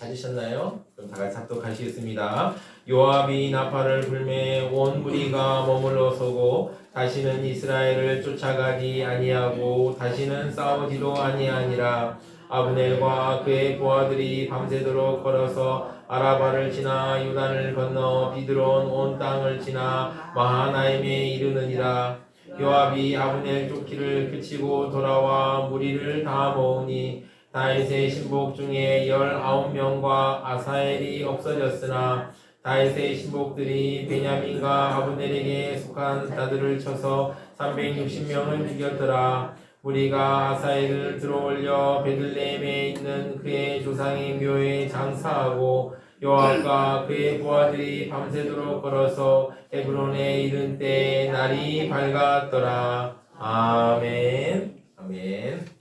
찾으셨나요? 그럼 다 같이 합독하시겠습니다. 요압이 나팔을 불매 온 무리가 머물러 서고 다시는 이스라엘을 쫓아가지 아니하고 다시는 싸우지도 아니하니라 아브넬과 그의 부하들이 밤새도록 걸어서 아라바를 지나 요단을 건너 비드론 온 땅을 지나 마하나임에 이르느니라 요압이 아브넬 쫓기를 그치고 돌아와 무리를 다 모으니 다윗의 신복 중에 열아홉 명과 아사엘이 없어졌으나 다윗의 신복들이 베냐민과 아브넬에게 속한 자들을 쳐서 360명을 죽였더라. 무리가 아사엘을 들어올려 베들레헴에 있는 그의 조상의 묘에 장사하고 요압과 그의 부하들이 밤새도록 걸어서 헤브론에 이른 때 날이 밝았더라. 아멘. 아멘.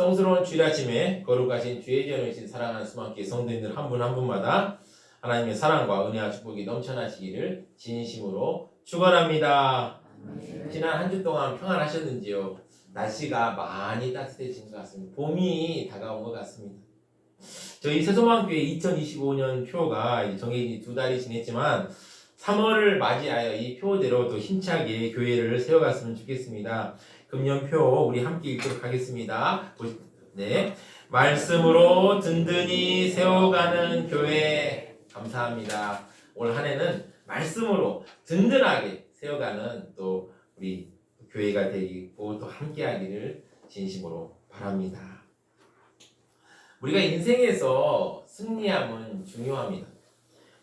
성스러운 주일 아침에 거룩하신 주의 전이신 사랑하는 수많게 성도님들 한 분 한 분마다 하나님의 사랑과 은혜와 축복이 넘쳐나시기를 진심으로 축원합니다. 지난 한 주 동안 평안하셨는지요? 날씨가 많이 따뜻해진 것 같습니다. 봄이 다가온 것 같습니다. 저희 세소망교회 2025년 표가 정해진 두 달이 지냈지만 3월을 맞이하여 이 표대로 또 힘차게 교회를 세워갔으면 좋겠습니다. 금년표 우리 함께 읽도록 하겠습니다. 네. 말씀으로 든든히 세워가는 교회 감사합니다. 올 한 해는 말씀으로 든든하게 세워가는 또 우리 교회가 되고 또 함께하기를 진심으로 바랍니다. 우리가 인생에서 승리함은 중요합니다.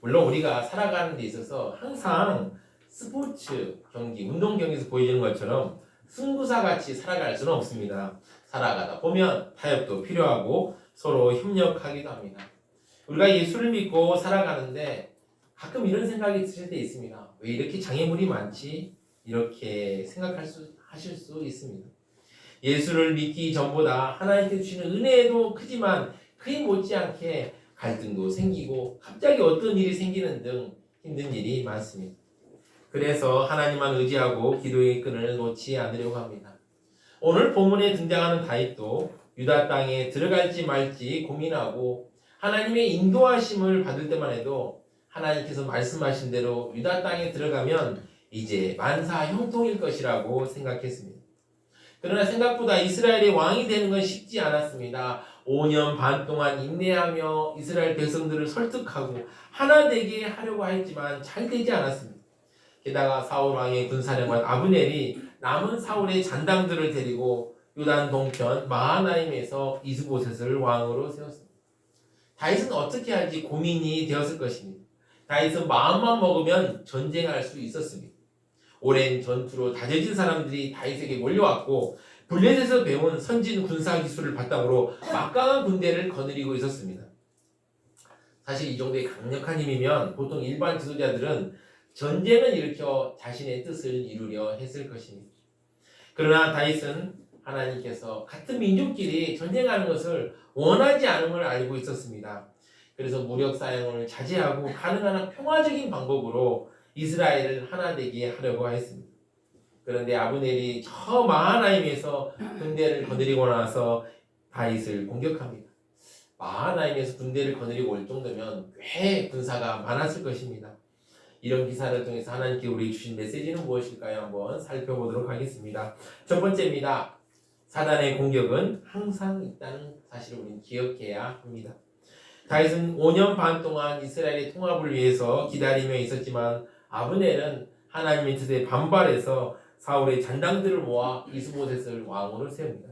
물론 우리가 살아가는 데 있어서 항상 스포츠 경기, 운동 경기에서 보여주는 것처럼 승부사 같이 살아갈 수는 없습니다. 살아가다 보면 타협도 필요하고 서로 협력하기도 합니다. 우리가 예수를 믿고 살아가는데 가끔 이런 생각이 드실 때 있습니다. 왜 이렇게 장애물이 많지? 이렇게 생각할 수 하실 수 있습니다. 예수를 믿기 전보다 하나님께 주시는 은혜도 크지만 그에 못지않게 갈등도 생기고 갑자기 어떤 일이 생기는 등 힘든 일이 많습니다. 그래서 하나님만 의지하고 기도의 끈을 놓지 않으려고 합니다. 오늘 본문에 등장하는 다윗도 유다 땅에 들어갈지 말지 고민하고 하나님의 인도하심을 받을 때만 해도 하나님께서 말씀하신 대로 유다 땅에 들어가면 이제 만사 형통일 것이라고 생각했습니다. 그러나 생각보다 이스라엘의 왕이 되는 건 쉽지 않았습니다. 5년 반 동안 인내하며 이스라엘 백성들을 설득하고 하나 되게 하려고 했지만 잘 되지 않았습니다. 게다가 사울 왕의 군사령관 아브넬이 남은 사울의 잔당들을 데리고 요단 동편 마하나임에서 이스보셋을 왕으로 세웠습니다. 다윗은 어떻게 할지 고민이 되었을 것입니다. 다윗은 마음만 먹으면 전쟁할 수 있었습니다. 오랜 전투로 다져진 사람들이 다윗에게 몰려왔고 블레셋에서 배운 선진 군사 기술을 바탕으로 막강한 군대를 거느리고 있었습니다. 사실 이 정도의 강력한 힘이면 보통 일반 지도자들은 전쟁을 일으켜 자신의 뜻을 이루려 했을 것입니다. 그러나 다윗은 하나님께서 같은 민족끼리 전쟁하는 것을 원하지 않음을 알고 있었습니다. 그래서 무력 사용을 자제하고 가능한 한 평화적인 방법으로 이스라엘을 하나 되게 하려고 했습니다. 그런데 아브넬이 저 마하나임에서 군대를 거느리고 나서 다윗을 공격합니다. 마하나임에서 군대를 거느리고 올 정도면 꽤 군사가 많았을 것입니다. 이런 기사를 통해서 하나님께 우리 주신 메시지는 무엇일까요? 한번 살펴보도록 하겠습니다. 첫 번째입니다. 사단의 공격은 항상 있다는 사실을 우리는 기억해야 합니다. 다윗은 5년 반 동안 이스라엘의 통합을 위해서 기다리며 있었지만 아브넬은 하나님의 뜻에 반발해서 사울의 잔당들을 모아 이스보셋을 왕으로 세웁니다.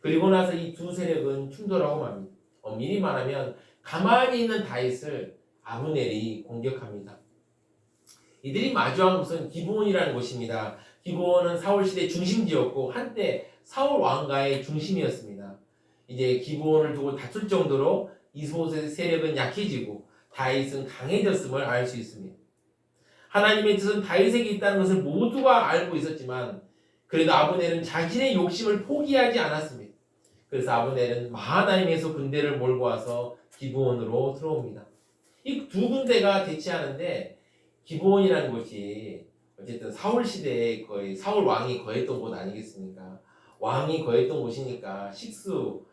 그리고 나서 이 두 세력은 충돌하고 맙니다. 엄밀히 말하면 가만히 있는 다윗을 아브넬이 공격합니다. 이들이 마주한 곳은 기브온이라는 곳입니다. 기브온은 사울 시대 중심지였고 한때 사울 왕가의 중심이었습니다. 이제 기브온을 두고 다툴 정도로 이스보셋의 세력은 약해지고 다윗은 강해졌음을 알 수 있습니다. 하나님의 뜻은 다윗에게 있다는 것을 모두가 알고 있었지만 그래도 아브넬은 자신의 욕심을 포기하지 않았습니다. 그래서 아브넬은 마하나임에서 군대를 몰고 와서 기브온으로 들어옵니다. 이 두 군대가 대치하는데 기브온이라는 곳이 어쨌든 사울 시대에 거의 사울 왕이 거했던 곳 아니겠습니까? 왕이 거했던 곳이니까 식수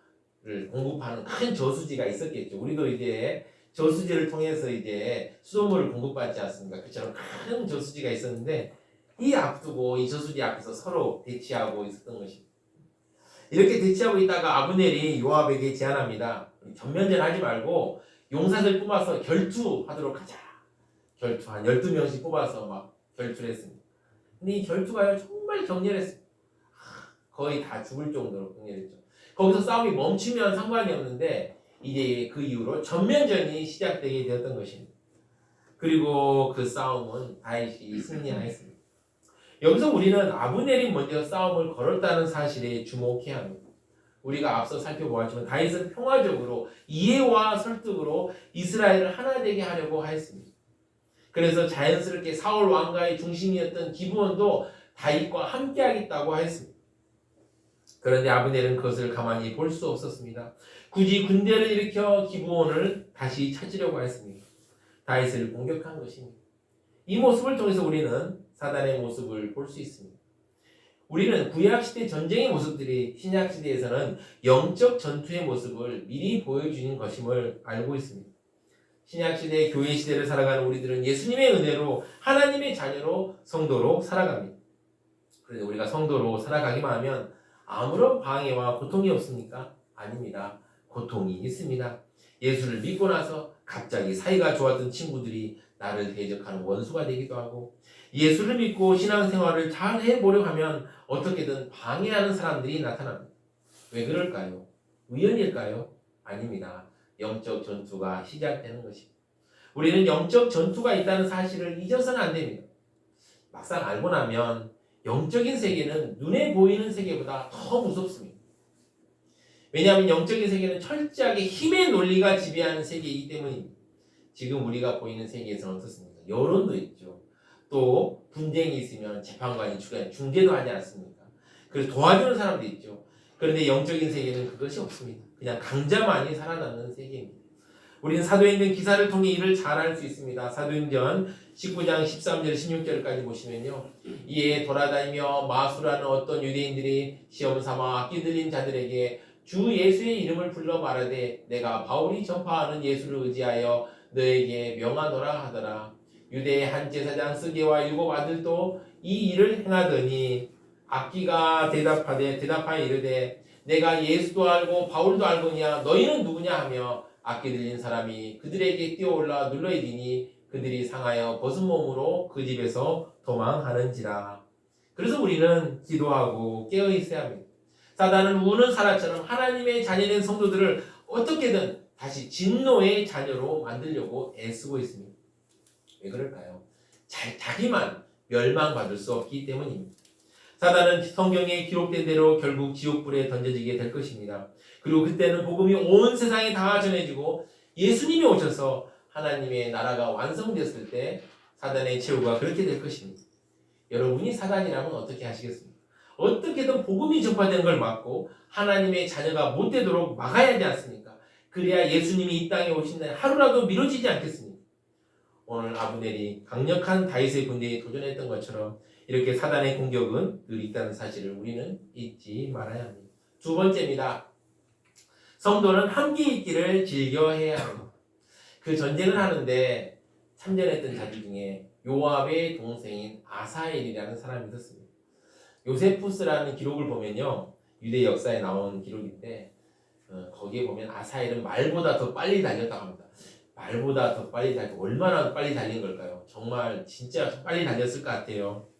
공급하는 큰 저수지가 있었겠죠. 우리도 이제 저수지를 통해서 이제 수돗물을 공급받지 않습니까? 그처럼 큰 저수지가 있었는데 이 앞두고 이 저수지 앞에서 서로 대치하고 있었던 것입니다. 이렇게 대치하고 있다가 아브넬이 요압에게 제안합니다. 전면전 하지 말고 용사들 뽑아서 결투하도록 하자. 결투 한 12명씩 뽑아서 막 결투를 했습니다. 근데 이 결투가요 정말 격렬했습니다. 하, 거의 다 죽을 정도로 격렬했죠. 거기서 싸움이 멈추면 상관이 없는데 이제 그 이후로 전면전이 시작되게 되었던 것입니다. 그리고 그 싸움은 다윗이 승리하였습니다. 여기서 우리는 아브넬이 먼저 싸움을 걸었다는 사실에 주목해야 합니다. 우리가 앞서 살펴보았지만 다윗은 평화적으로 이해와 설득으로 이스라엘을 하나 되게 하려고 하였습니다. 그래서 자연스럽게 사울 왕가의 중심이었던 기브온도 다윗과 함께하겠다고 하였습니다. 그런데 아브넬은 그것을 가만히 볼 수 없었습니다. 굳이 군대를 일으켜 기브온을 다시 찾으려고 했습니다. 다윗을 공격한 것입니다. 이 모습을 통해서 우리는 사단의 모습을 볼 수 있습니다. 우리는 구약 시대 전쟁의 모습들이 신약 시대에서는 영적 전투의 모습을 미리 보여주는 것임을 알고 있습니다. 신약 시대 교회 시대를 살아가는 우리들은 예수님의 은혜로 하나님의 자녀로 성도로 살아갑니다. 그런데 우리가 성도로 살아가기만 하면 아무런 방해와 고통이 없습니까? 아닙니다. 고통이 있습니다. 예수를 믿고 나서 갑자기 사이가 좋았던 친구들이 나를 대적하는 원수가 되기도 하고 예수를 믿고 신앙생활을 잘 해보려 하면 어떻게든 방해하는 사람들이 나타납니다. 왜 그럴까요? 우연일까요? 아닙니다. 영적 전투가 시작되는 것입니다. 우리는 영적 전투가 있다는 사실을 잊어서는 안 됩니다. 막상 알고 나면 영적인 세계는 눈에 보이는 세계보다 더 무섭습니다. 왜냐하면 영적인 세계는 철저하게 힘의 논리가 지배하는 세계이기 때문입니다. 지금 우리가 보이는 세계에서는 어떻습니까? 여론도 있죠. 또 분쟁이 있으면 재판관이 중재도 하지 않습니까? 그래서 도와주는 사람도 있죠. 그런데 영적인 세계는 그것이 없습니다. 그냥 강자만이 살아남는 세계입니다. 우리는 사도행전 기사를 통해 이를 잘 알 수 있습니다. 사도행전 19장 13절 16절까지 보시면요. 이에 돌아다니며 마수라는 어떤 유대인들이 시험 삼아 끼들린 자들에게 주 예수의 이름을 불러 말하되 내가 바울이 전파하는 예수를 의지하여 너에게 명하노라 하더라. 유대의 한 제사장 스게와 일곱 아들도 이 일을 행하더니 악기가 대답하되 대답하여 이르되 내가 예수도 알고 바울도 알거냐 너희는 누구냐 하며 악기 들린 사람이 그들에게 뛰어올라 눌러이디니 그들이 상하여 벗은 몸으로 그 집에서 도망하는지라. 그래서 우리는 기도하고 깨어 있어야 합니다. 사단은 우는 사람처럼 하나님의 자녀된 성도들을 어떻게든 다시 진노의 자녀로 만들려고 애쓰고 있습니다. 왜 그럴까요? 자, 자기만 멸망받을 수 없기 때문입니다. 사단은 성경에 기록된 대로 결국 지옥불에 던져지게 될 것입니다. 그리고 그때는 복음이 온 세상에 다 전해지고 예수님이 오셔서 하나님의 나라가 완성됐을 때 사단의 최후가 그렇게 될 것입니다. 여러분이 사단이라면 어떻게 하시겠습니까? 어떻게든 복음이 전파되는 걸 막고 하나님의 자녀가 못 되도록 막아야 하지 않습니까? 그래야 예수님이 이 땅에 오신 날 하루라도 미뤄지지 않겠습니까? 오늘 아브넬이 강력한 다윗의 군대에 도전했던 것처럼 이렇게 사단의 공격은 늘 있다는 사실을 우리는 잊지 말아야 합니다. 두 번째입니다. 성도는 함께 있기를 즐겨해야 합니다. 그 전쟁을 하는데 참전했던 자들 중에 요압의 동생인 아사엘이라는 사람이 있었습니다. 요세푸스라는 기록을 보면요. 유대 역사에 나온 기록인데 어, 거기에 보면 아사엘은 말보다 더 빨리 달렸다고 합니다. 말보다 더 빨리 달리 얼마나 빨리 달린 걸까요? 정말 진짜 빨리 달렸을 것 같아요.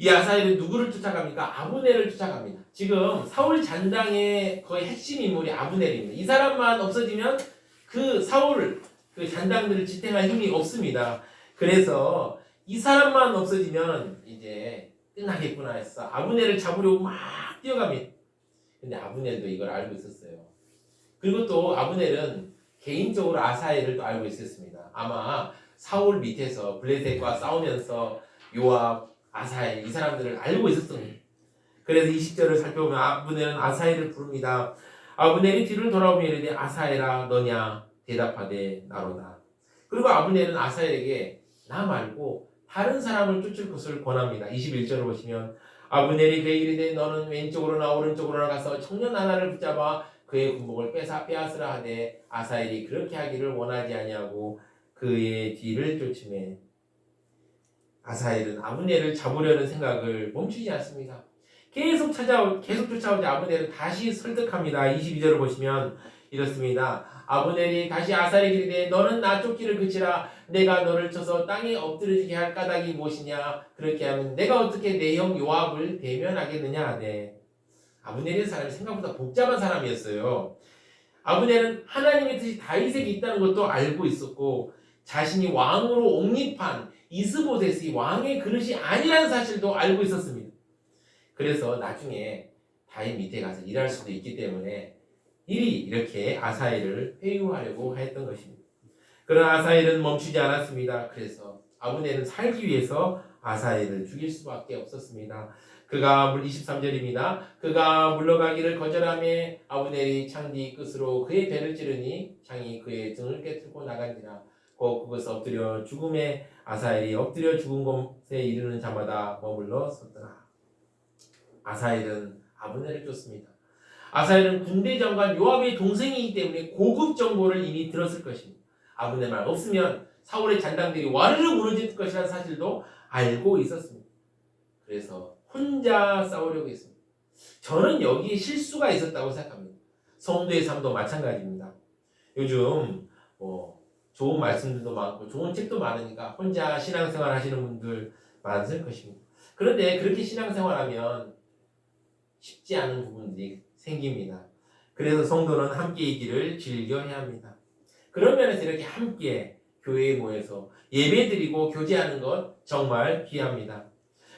이 아사엘은 누구를 쫓아갑니까? 아브넬을 쫓아갑니다. 지금 사울 잔당의 거의 핵심 인물이 아브넬입니다. 이 사람만 없어지면 그 사울 그 잔당들을 지탱할 힘이 없습니다. 그래서 이 사람만 없어지면 이제 끝나겠구나 해서 아브넬을 잡으려고 막 뛰어갑니다. 근데 아브넬도 이걸 알고 있었어요. 그리고 또 아브넬은 개인적으로 아사엘을 또 알고 있었습니다. 아마 사울 밑에서 블레셋과 싸우면서 요압, 아사엘 이 사람들을 알고 있었습니다. 그래서 20절을 살펴보면 아브넬은 아사엘을 부릅니다. 아브넬이 뒤를 돌아오며 이르되 아사엘아 너냐 대답하되 나로다. 그리고 아브넬은 아사엘에게 나 말고 다른 사람을 쫓을 것을 권합니다. 21절을 보시면 아브넬이 그에게 이르되 너는 왼쪽으로나 오른쪽으로나 가서 청년 하나를 붙잡아 그의 군복을 빼앗, 빼앗으라 하되 아사엘이 그렇게 하기를 원하지 아니하고 그의 뒤를 쫓음에 아사엘은 아브넬을 잡으려는 생각을 멈추지 않습니다. 계속 찾아오 계속 쫓아오자 아브넬은 다시 설득합니다. 22절을 보시면 이렇습니다. 아브넬이 다시 아사엘에게 이르되 너는 나 쫓기를 그치라 내가 너를 쳐서 땅에 엎드려지게 할 까닭이 무엇이냐 그렇게 하면 내가 어떻게 내 형 요압을 대면하겠느냐 하네. 아브넬의 사람이 생각보다 복잡한 사람이었어요. 아브넬은 하나님의 뜻이 다윗에게 있다는 것도 알고 있었고 자신이 왕으로 옹립한 이스보셋이 왕의 그릇이 아니라는 사실도 알고 있었습니다. 그래서 나중에 다윗 밑에 가서 일할 수도 있기 때문에 일이 이렇게 아사엘을 회유하려고 했던 것입니다. 그러나 아사엘은 멈추지 않았습니다. 그래서 아브넬은 살기 위해서 아사엘을 죽일 수밖에 없었습니다. 그가 물 23절입니다. 그가 물러가기를 거절하며 아브넬이 창뒤 끝으로 그의 배를 찌르니 창이 그의 등을 깨뜨고 나간지라. 곧 그것을 엎드려 죽음에 아사엘이 엎드려 죽은 곳에 이르는 자마다 머물러 섰더라. 아사엘은 아브넬을 쫓습니다. 아사엘은 군대 장관 요압의 동생이기 때문에 고급 정보를 이미 들었을 것입니다. 아브넬 말 없으면 사울의 잔당들이 와르르 무너질 것이라는 사실도 알고 있었습니다. 그래서 혼자 싸우려고 했습니다. 저는 여기에 실수가 있었다고 생각합니다. 성도의 삶도 마찬가지입니다. 요즘 뭐 좋은 말씀들도 많고 좋은 책도 많으니까 혼자 신앙생활 하시는 분들 많을 것입니다. 그런데 그렇게 신앙생활하면 쉽지 않은 부분들이 생깁니다. 그래서 성도는 함께이기를 즐겨야 합니다. 그런 면에서 이렇게 함께 교회에 모여서 예배드리고 교제하는 것 정말 귀합니다.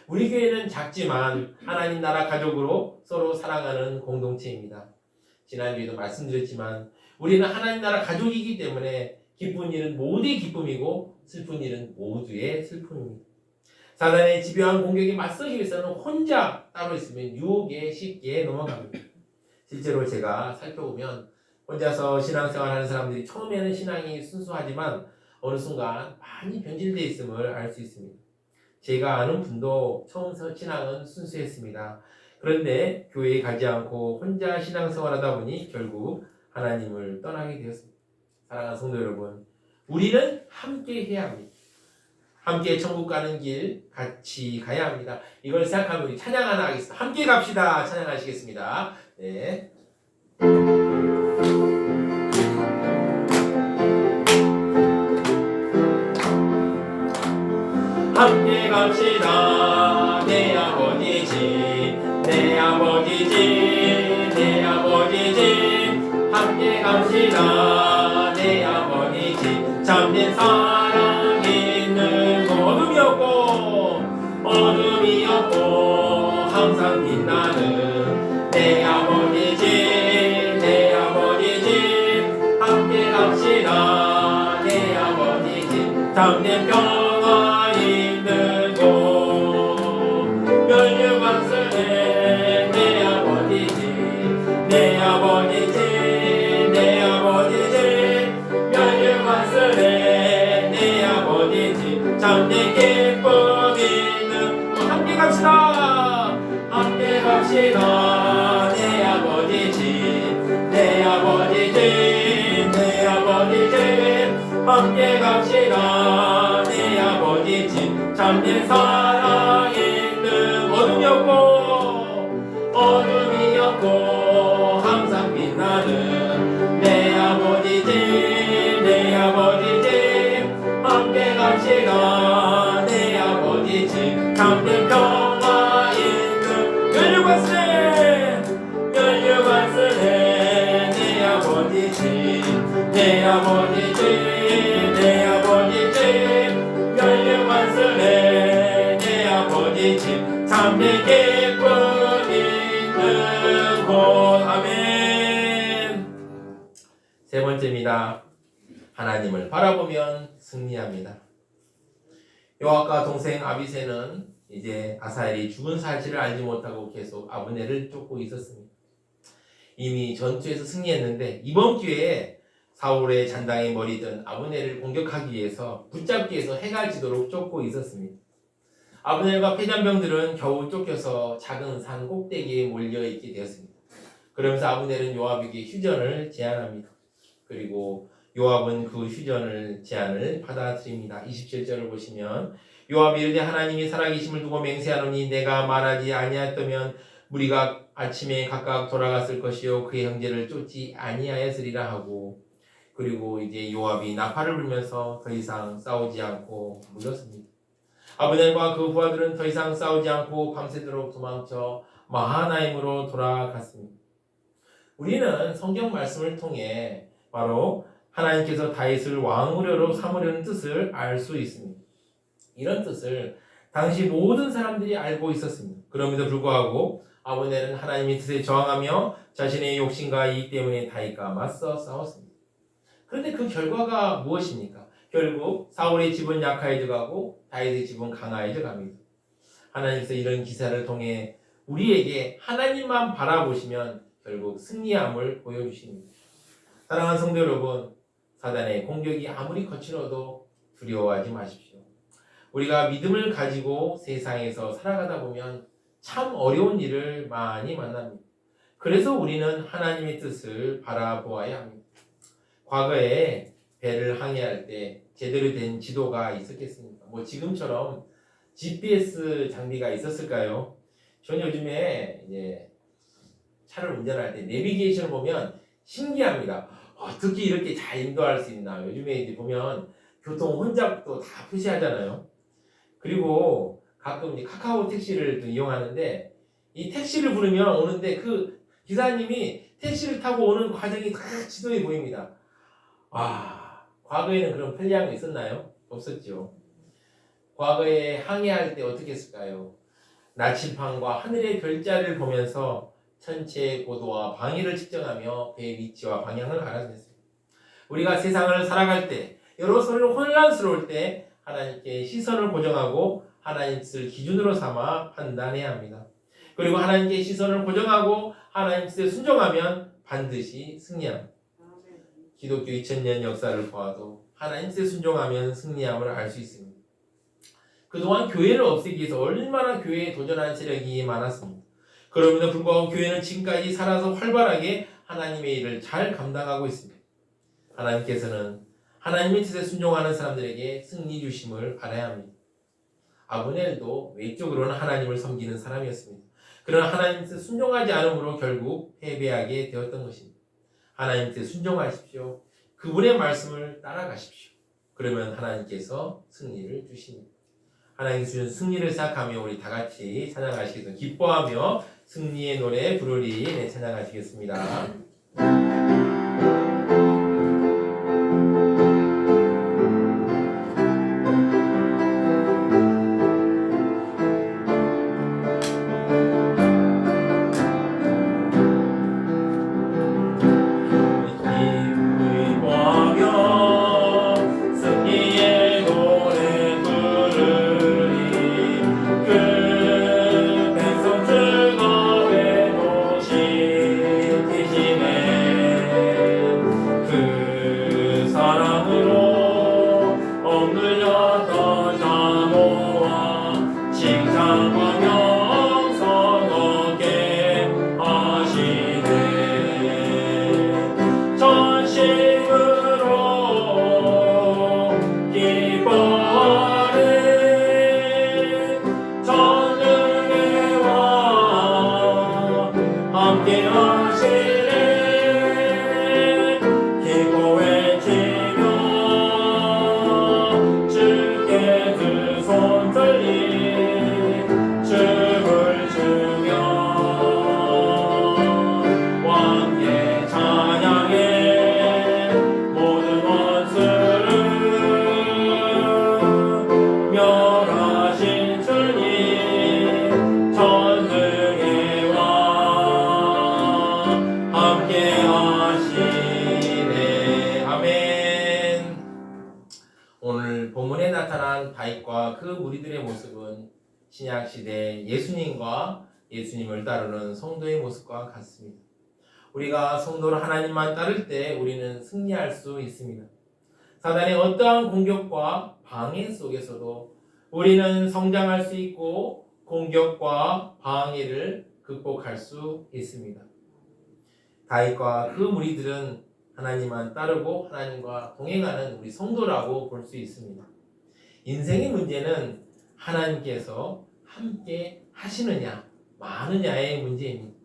우리 교회는 작지만 하나님 나라 가족으로 서로 사랑하는 공동체입니다. 지난주에도 말씀드렸지만 우리는 하나님 나라 가족이기 때문에 기쁜 일은 모두의 기쁨이고 슬픈 일은 모두의 슬픔입니다. 사단의 집요한 공격에 맞서기 위해서는 혼자 따로 있으면 유혹에 쉽게 넘어갑니다. 실제로 제가 살펴보면 혼자서 신앙생활 하는 사람들이 처음에는 신앙이 순수하지만 어느 순간 많이 변질되어 있음을 알 수 있습니다. 제가 아는 분도 처음부터 신앙은 순수했습니다. 그런데 교회에 가지 않고 혼자 신앙생활 하다 보니 결국 하나님을 떠나게 되었습니다. 사랑하는 성도 여러분, 우리는 함께 해야 합니다. 함께 천국 가는 길 같이 가야 합니다. 이걸 생각하면 우리 찬양 하나 하겠습니다. 함께 갑시다. 찬양하시겠습니다. 네. 함께 갑시다. 내 아버지 집, 내 아버지 집, 내 아버지 집. 함께 갑시다. 참된 사랑 있는 곳. 어둠이 없고, 어둠이 없고, 항상 빛나는 내 아버지 집, 내 아버지 집. 함께 갑시다. 내 아버지 집. 평 기쁨 있는 곳. 함께 갑시다. 함께 갑시다. 내 아버지 집, 내 아버지 집, 내 아버지 집. 함께 갑시다. 내 아버지 집. 참된 사 아버지 집 참된 기쁨 있는 곳. 아멘. 세 번째입니다. 하나님을 바라보면 승리합니다. 요압과 동생 아비세는 이제 아사엘이 죽은 사실을 알지 못하고 계속 아브넬을 쫓고 있었습니다. 이미 전투에서 승리했는데 이번 기회에 사울의 잔당의 머리든 아브넬을 공격하기 위해서 붙잡기 위해서 해갈 지도록 쫓고 있었습니다. 아브넬과 패잔병들은 겨우 쫓겨서 작은 산 꼭대기에 몰려 있게 되었습니다. 그러면서 아브넬은 요압에게 휴전을 제안합니다. 그리고 요압은 그 휴전을 제안을 받아들입니다. 27절을 보시면 요압이 이르되 하나님이 살아계심을 두고 맹세하노니 내가 말하지 아니하였다면 무리가 아침에 각각 돌아갔을 것이요 그의 형제를 쫓지 아니하였으리라 하고 그리고 이제 요압이 나팔을 불면서 더 이상 싸우지 않고 물렀습니다. 아브넬과 그 부하들은 더 이상 싸우지 않고 밤새도록 도망쳐 마하나임으로 돌아갔습니다. 우리는 성경 말씀을 통해 바로 하나님께서 다윗을 왕으로 삼으려는 뜻을 알 수 있습니다. 이런 뜻을 당시 모든 사람들이 알고 있었습니다. 그럼에도 불구하고 아브넬은 하나님의 뜻에 저항하며 자신의 욕심과 이익 때문에 다윗과 맞서 싸웠습니다. 그런데 그 결과가 무엇입니까? 결국 사울의 집은 약해져 가고 다윗의 집은 강해져 갑니다. 하나님께서 이런 기사를 통해 우리에게 하나님만 바라보시면 결국 승리함을 보여주십니다. 사랑하는 성도 여러분, 사단의 공격이 아무리 거칠어도 두려워하지 마십시오. 우리가 믿음을 가지고 세상에서 살아가다 보면 참 어려운 일을 많이 만납니다. 그래서 우리는 하나님의 뜻을 바라보아야 합니다. 과거에 배를 항해할 때 제대로 된 지도가 있었겠습니까? 뭐 지금처럼 GPS 장비가 있었을까요? 전 요즘에 이제 차를 운전할 때 내비게이션을 보면 신기합니다. 어떻게 이렇게 잘 인도할 수 있나? 요즘에 이제 보면 교통 혼잡도 다 표시하잖아요. 그리고 가끔 이제 카카오 택시를 또 이용하는데 이 택시를 부르면 오는데 그 기사님이 택시를 타고 오는 과정이 다 지도에 보입니다. 와, 과거에는 그런 편리한 거 있었나요? 없었죠. 과거에 항해할 때 어떻게 했을까요? 나침판과 하늘의 별자를 보면서 천체의 고도와 방위를 측정하며 배의 위치와 방향을 알아냈어요. 우리가 세상을 살아갈 때 여러 서로 혼란스러울 때 하나님께 시선을 고정하고 하나님 뜻을 기준으로 삼아 판단해야 합니다. 그리고 하나님께 시선을 고정하고 하나님 뜻에 순종하면 반드시 승리합니다. 기독교 2000년 역사를 보아도 하나님 뜻에 순종하면 승리함을 알 수 있습니다. 그동안 교회를 없애기 위해서 얼마나 교회에 도전한 세력이 많았습니다. 그럼에도 불구하고 교회는 지금까지 살아서 활발하게 하나님의 일을 잘 감당하고 있습니다. 하나님께서는 하나님의 뜻에 순종하는 사람들에게 승리 주심을 알아야 합니다. 아브넬도 외적으로는 하나님을 섬기는 사람이었습니다. 그러나 하나님 뜻에 순종하지 않으므로 결국 패배하게 되었던 것입니다. 하나님 뜻에 순종하십시오. 그분의 말씀을 따라가십시오. 그러면 하나님께서 승리를 주십니다. 하나님 주신 승리를 생각하며 우리 다 같이 찬양하시겠습니다. 기뻐하며 승리의 노래 부르리 네, 찬양하시겠습니다. 함께 예수님과 예수님을 따르는 성도의 모습과 같습니다. 우리가 성도를 하나님만 따를 때 우리는 승리할 수 있습니다. 사단의 어떠한 공격과 방해 속에서도 우리는 성장할 수 있고 공격과 방해를 극복할 수 있습니다. 다윗과 그 무리들은 하나님만 따르고 하나님과 동행하는 우리 성도라고 볼 수 있습니다. 인생의 문제는 하나님께서 함께 하시느냐 마느냐의 문제입니다.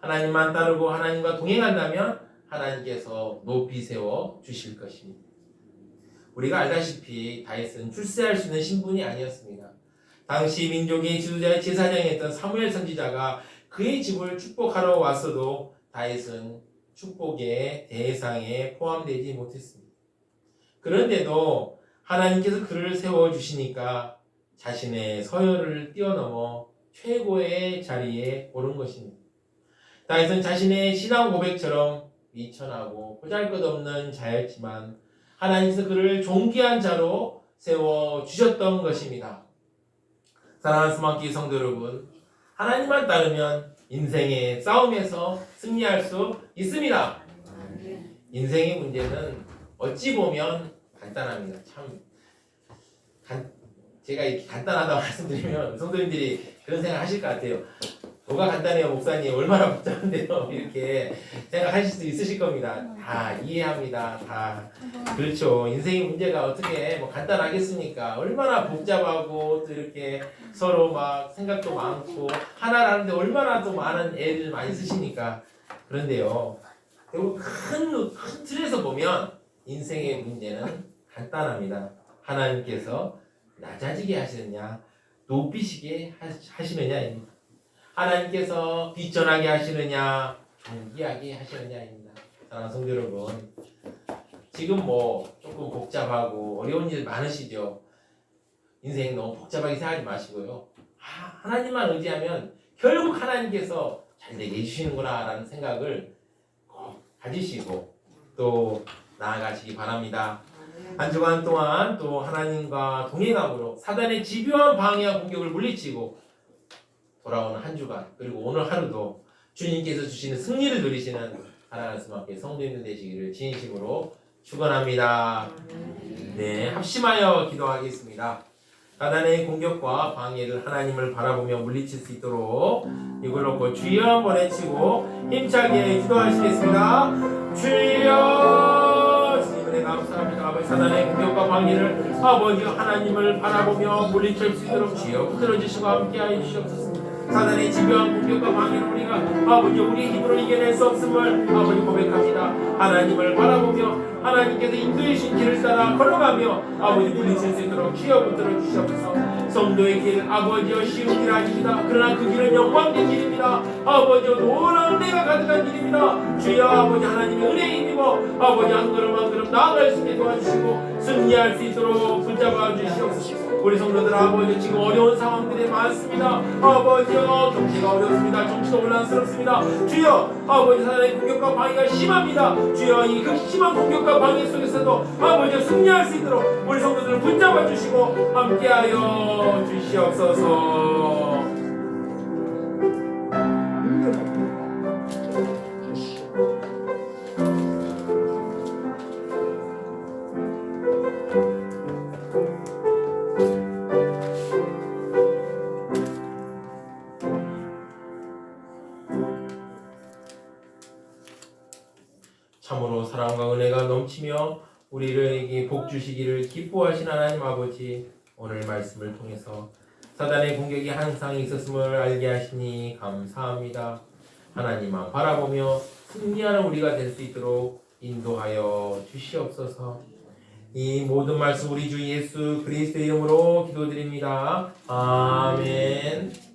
하나님만 따르고 하나님과 동행한다면 하나님께서 높이 세워 주실 것입니다. 우리가 알다시피 다윗은 출세할 수 있는 신분이 아니었습니다. 당시 민족의 지도자의 제사장이었던 사무엘 선지자가 그의 집을 축복하러 왔어도 다윗은 축복의 대상에 포함되지 못했습니다. 그런데도 하나님께서 그를 세워 주시니까 자신의 서열을 뛰어넘어 최고의 자리에 오른 것입니다. 다윗은 자신의 신앙 고백처럼 미천하고 보잘것없는 자였지만 하나님께서 그를 존귀한 자로 세워 주셨던 것입니다. 사랑하는 수만기 성도 여러분, 하나님만 따르면 인생의 싸움에서 승리할 수 있습니다. 인생의 문제는 어찌 보면 간단합니다. 참 간, 제가 이렇게 간단하다고 말씀드리면 성도님들이 그런 생각 하실 것 같아요. 뭐가 간단해요, 목사님? 얼마나 복잡한데요? 이렇게 생각하실 수 있으실 겁니다. 다 이해합니다. 다 그렇죠. 인생의 문제가 어떻게 뭐 간단하겠습니까? 얼마나 복잡하고 또 이렇게 서로 막 생각도 많고 하나라는데 얼마나 또 많은 애를 많이 쓰시니까 그런데요. 큰, 큰 틀에서 보면 인생의 문제는 간단합니다. 하나님께서 낮아지게 하시느냐, 높이시게 하- 하시느냐입니다. 하나님께서 비전하게 하시느냐, 존귀하게 하시느냐입니다. 사랑하는 성도 여러분, 지금 뭐 조금 복잡하고 어려운 일 많으시죠? 인생 너무 복잡하게 생각하지 마시고요. 아, 하나님만 의지하면 결국 하나님께서 잘 되게 해주시는구나라는 생각을 꼭 가지시고 또 나아가시기 바랍니다. 한 주간 동안 또 하나님과 동행함으로 사단의 집요한 방해와 공격을 물리치고 돌아오는 한 주간 그리고 오늘 하루도 주님께서 주시는 승리를 누리시는 하나님 수밖에 성도님들 되시기를 진심으로 축원합니다. 네, 합심하여 기도하겠습니다. 사단의 공격과 방해를 하나님을 바라보며 물리칠 수 있도록 이걸 놓고 주여 한번 외치고 힘차게 기도하시겠습니다. 주여 감사합니다. 아버지 사단의 공격과 방해를 아버지 하나님을 바라보며 물리칠 수 있도록 주여 붙들어 주시고 함께하여 주시옵소서. 사단의 집요한 공격과 방해를 우리가 아버지 우리 힘으로 이겨낼 수 없음을 아버지 고백합니다. 하나님을 바라보며 하나님께서 인도해 주신 길을 따라 걸어가며 아버지 물리칠 수 있도록 주여 붙들어 주시옵소서. 성도의 길은 아버지여 쉬운 길 아닙니다. 그러나 그 길은 영광된 길입니다. 아버지여 놀라운 은혜가 가득한 길입니다. 주여 아버지 하나님의 은혜에 힘입어 아버지 한 걸음 한 걸음 나아갈 수 있게 도와주시고 승리할 수 있도록 붙잡아 주시옵소서. 우리 성도들 아버지 지금 어려운 상황들이 많습니다. 아버지여 경제가 어렵습니다. 정치가 혼란스럽습니다. 주여 아버지 사단의 공격과 방해가 심합니다. 주여 이그 심한 공격과 방해 속에서도 아버지 승리할 수 있도록 우리 성도들을 붙잡아 주시고 함께하여 주시옵소서. 복 주시기를 기뻐하신 하나님 아버지 오늘 말씀을 통해서 사단의 공격이 항상 있었음을 알게 하시니 감사합니다. 하나님만 바라보며 승리하는 우리가 될 수 있도록 인도하여 주시옵소서. 이 모든 말씀 우리 주 예수 그리스도 이름으로 기도드립니다. 아멘.